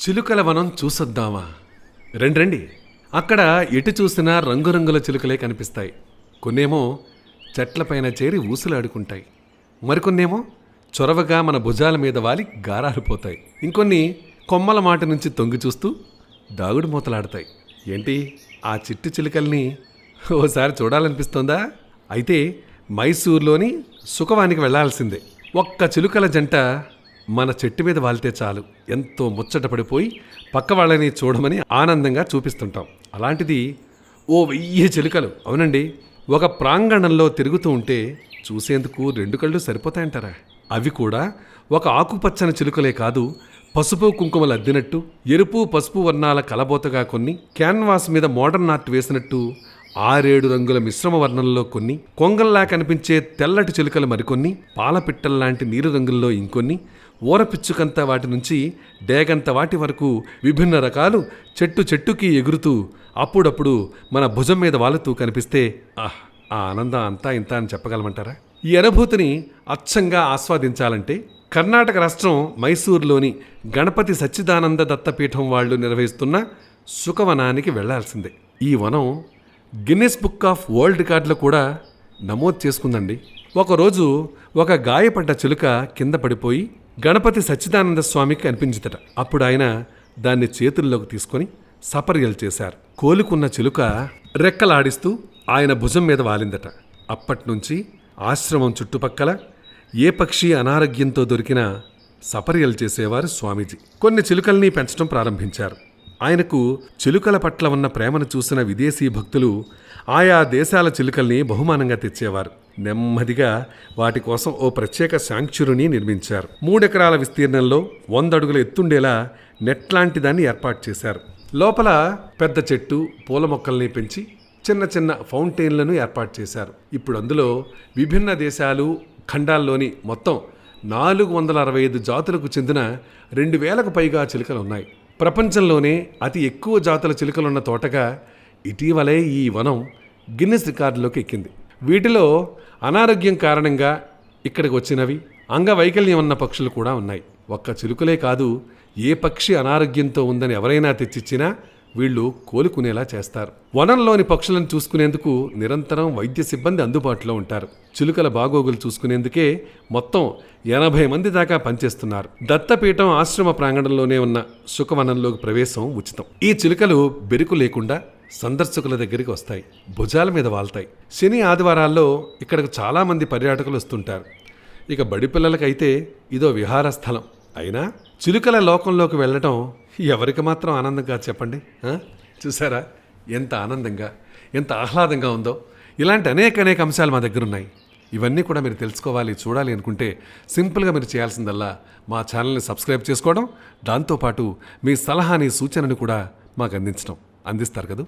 చిలుకల వనం చూసొద్దామా? రండి రండి. అక్కడ ఎటు చూసినా రంగురంగుల చిలుకలే కనిపిస్తాయి. కొన్నేమో చెట్లపైన చేరి ఊసులాడుకుంటాయి. మరికొన్నేమో చొరవగా మన భుజాల మీద వాలి గారారిపోతాయి. ఇంకొన్ని కొమ్మల మాట నుంచి తొంగి చూస్తూ దాగుడు మూతలాడతాయి. ఏంటి? ఆ చిట్టు చిలుకల్ని ఓసారి చూడాలనిపిస్తోందా? అయితే మైసూర్లోని సుఖవానికి వెళ్ళాల్సిందే ఒక్క చిలుకల జంట మన చెట్టు మీద వాలితే చాలు. ఎంతో ముచ్చట పడిపోయి పక్క వాళ్ళని చూడమని ఆనందంగా చూపిస్తుంటాం. అలాంటిది ఓ వెయ్యి చిలుకలు. అవునండి. ఒక ప్రాంగణంలో తిరుగుతూ ఉంటే చూసేందుకు రెండు కళ్ళు సరిపోతాయంటారా? అవి కూడా ఒక ఆకుపచ్చని చిలుకలే కాదు పసుపు కుంకుమలు అద్దినట్టు ఎరుపు పసుపు వర్ణాల కలబోతగా కొన్ని క్యాన్వాస్ మీద మోడర్న్ ఆర్ట్ వేసినట్టు ఆరేడు రంగుల మిశ్రమ వర్ణంలో కొన్ని కొంగల్లా కనిపించే తెల్లటి చిలుకలు మరికొన్ని పాలపిట్టల్లాంటి నీరు రంగుల్లో ఇంకొన్ని ఊరపిచ్చుకంత వాటి నుంచి డేగంత వాటి వరకు విభిన్న రకాలు చెట్టు చెట్టుకి ఎగురుతూ అప్పుడప్పుడు మన భుజం మీద వాలుతూ కనిపిస్తే ఆహ్ ఆ ఆనందం అంతా ఇంత అని చెప్పగలమంటారా? ఈ అనుభూతిని అచ్చంగా ఆస్వాదించాలంటే కర్ణాటక రాష్ట్రం మైసూరులోని గణపతి సచ్చిదానంద దత్తపీఠం వాళ్ళు నిర్వహిస్తున్న సుఖవనానికి వెళ్ళాల్సిందే. ఈ వనం గిన్నెస్ బుక్ ఆఫ్ వరల్డ్ రికార్డులో కూడా నమోదు చేసుకుందండి. ఒకరోజు ఒక గాయపడ్డ చిలుక కింద పడిపోయి గణపతి సచ్చిదానంద స్వామికి అనిపించిందట అప్పుడు ఆయన దాన్ని చేతుల్లోకి తీసుకొని సపర్యలు చేశారు. కోలుకున్న చిలుక రెక్కలాడిస్తూ ఆయన భుజం మీద వాలిందట. అప్పట్నుంచి ఆశ్రమం చుట్టుపక్కల ఏ పక్షి అనారోగ్యంతో దొరికినా సపర్యలు చేసేవారు స్వామీజీ. కొన్ని చిలుకల్ని పెంచడం ప్రారంభించారు. ఆయనకు చిలుకల పట్ల ఉన్న ప్రేమను చూసిన విదేశీ భక్తులు ఆయా దేశాల చిలుకల్ని బహుమానంగా తెచ్చేవారు. నెమ్మదిగా వాటి కోసం ఓ ప్రత్యేక శాంక్చురీని నిర్మించారు. మూడెకరాల విస్తీర్ణంలో వంద అడుగుల ఎత్తుండేలా నెట్ లాంటి దాన్ని ఏర్పాటు చేశారు. లోపల పెద్ద చెట్టు పూల మొక్కల్ని పెంచి చిన్న చిన్న ఫౌంటైన్లను ఏర్పాటు చేశారు. ఇప్పుడు అందులో విభిన్న దేశాలు ఖండాల్లోని మొత్తం నాలుగు వందల అరవై ఐదు జాతులకు చెందిన రెండు వేలకు పైగా చిలుకలు ఉన్నాయి. ప్రపంచంలోనే అతి ఎక్కువ జాతుల చిలుకలున్న తోటగా ఇటీవలే ఈ వనం గిన్నెస్ రికార్డులోకి ఎక్కింది. వీటిలో అనారోగ్యం కారణంగా ఇక్కడికి వచ్చినవి అంగవైకల్యం ఉన్న పక్షులు కూడా ఉన్నాయి. ఒక్క చిలుకలే కాదు ఏ పక్షి అనారోగ్యంతో ఉందని ఎవరైనా తెచ్చిచ్చినా వీళ్ళు కోలుకునేలా చేస్తారు. వనంలోని పక్షులను చూసుకునేందుకు నిరంతరం వైద్య సిబ్బంది అందుబాటులో ఉంటారు. చిలుకల బాగోగులు చూసుకునేందుకే మొత్తం ఎనభై మంది దాకా పనిచేస్తున్నారు. దత్తపీఠం ఆశ్రమ ప్రాంగణంలోనే ఉన్న సుఖవనంలోకి ప్రవేశం ఉచితం. ఈ చిలుకలు బెరుకు లేకుండా సందర్శకుల దగ్గరికి వస్తాయి. భుజాల మీద వాళ్తాయి. శని ఆదివారాల్లో ఇక్కడకు చాలామంది పర్యాటకులు వస్తుంటారు. ఇక బడి పిల్లలకైతే ఇదో విహార స్థలం అయినా చిలుకల లోకంలోకి వెళ్ళటం ఎవరికి మాత్రం ఆనందంగా చెప్పండి చూసారా? ఎంత ఆనందంగా ఎంత ఆహ్లాదంగా ఉందో. ఇలాంటి అనేక అనేక అంశాలు మా దగ్గర ఉన్నాయి ఇవన్నీ కూడా మీరు తెలుసుకోవాలి చూడాలి అనుకుంటే సింపుల్గా మీరు చేయాల్సిందల్లా మా ఛానల్ని సబ్స్క్రైబ్ చేసుకోవడం దాంతోపాటు మీ సలహాని సూచనని కూడా మాకు అందించడం. అందిస్తారు కదా?